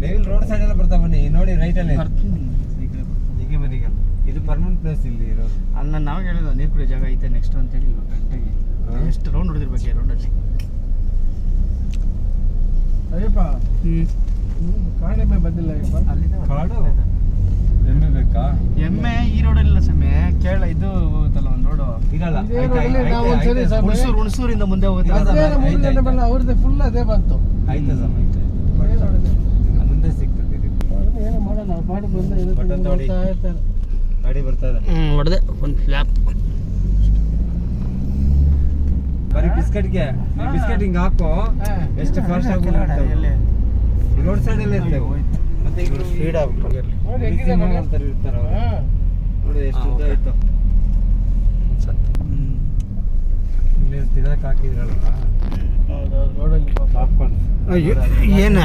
ನೀವು road side ಎಲ್ಲ ಬರ್ತಾ ಬನ್ನಿ ನೋಡಿ ರೈಟ್ ಅಲ್ಲಿ. ಬರ್ತೀನಿ ಈ ಬರ್ತೀನಿ. ಹೀಗೆ ಬನ್ನಿ ಈಗ. ಇದು ಪರ್ಮನೆಂಟ್ ಪ್ಲೇಸ್ ಇಲ್ಲಿ ಇರೋದು. ಅಲ್ಲ ನಾವು ಹೇಳಿದ ನೀರು ಕುಡಿಯೋ ಜಾಗ ಐತೆ ನೆಕ್ಸ್ಟ್ ಅಂತ ಹೇಳಿ ಕರೆಕ್ಟಾಗಿ ಹಾ. ಎಷ್ಟು ರೌಂಡ್ ಹೊಡೆದಿರ್ಬೇಕು ಈ ರೌಂಡಲ್ಲಿ ಅಯ್ಯಪ್ಪ ಹ್ಞೂ ಕಾಡೆಮ್ಮೆ ಬಂದಿಲ್ಲ ಕಾಡು? ಎಮ್ಮೆ ಬೇಕಾ? ಎಮ್ಮೆ ಈ ರೋಡಲ್ಲಿಲ್ಲ ಸಮಯ ಕೇಳ ಇದು ಹೋಗುತ್ತಲ್ಲ ಒಂದು ರೋಡು ಇರಲ್ಲ ಹುಣಸೂರು ಹುಣಸೂರಿಂದ ಮುಂದೆ ಹೋಗುತ್ತೆ. ಅವ್ರದ್ದು ಫುಲ್ ಅದೇ ಬಂತು. ಐತೆ ಸಮ ಐತೆ ಅದೇ ನೋಡಿದೆ. ಮುಂದೆ ಸಿಗ್ತದೆ ಇದು. ಬರ್ತಾ ಹ್ಞೂ ಹೊಡೆದೆ ಒಂದು ಫ್ಲ್ಯಾಪ್ ಬರೀ ಬಿಸ್ಕೆಟ್ಗೆ ಬಿಸ್ಕೆಟ್ ಹಿಂಗೆ ಹಾಕೋ. ಎಷ್ಟು ಫಾಸ್ಟ್ ಆಗಿ ರೋಡ್ ಸೈಡ್ ಎಲ್ಲ? ಇರ್ತವೆ. ಮತ್ತೆ ಇವರು ಸ್ಪೀಡ್ ಮಗ? ಇರ್ತಾರ. ನೋಡಿ ಎಷ್ಟು ಉದ್ದ ಆಯ್ತು ಇಲ್ಲಿ ತಿನ್ನಕ್ಕೆ ಹಾಕಿದ್ರಲ್ಲ ರೋಡಲ್ಲಿ ಪಾಪ. ಪಾಪ್ಕಾರ್ನ್. ಏನ?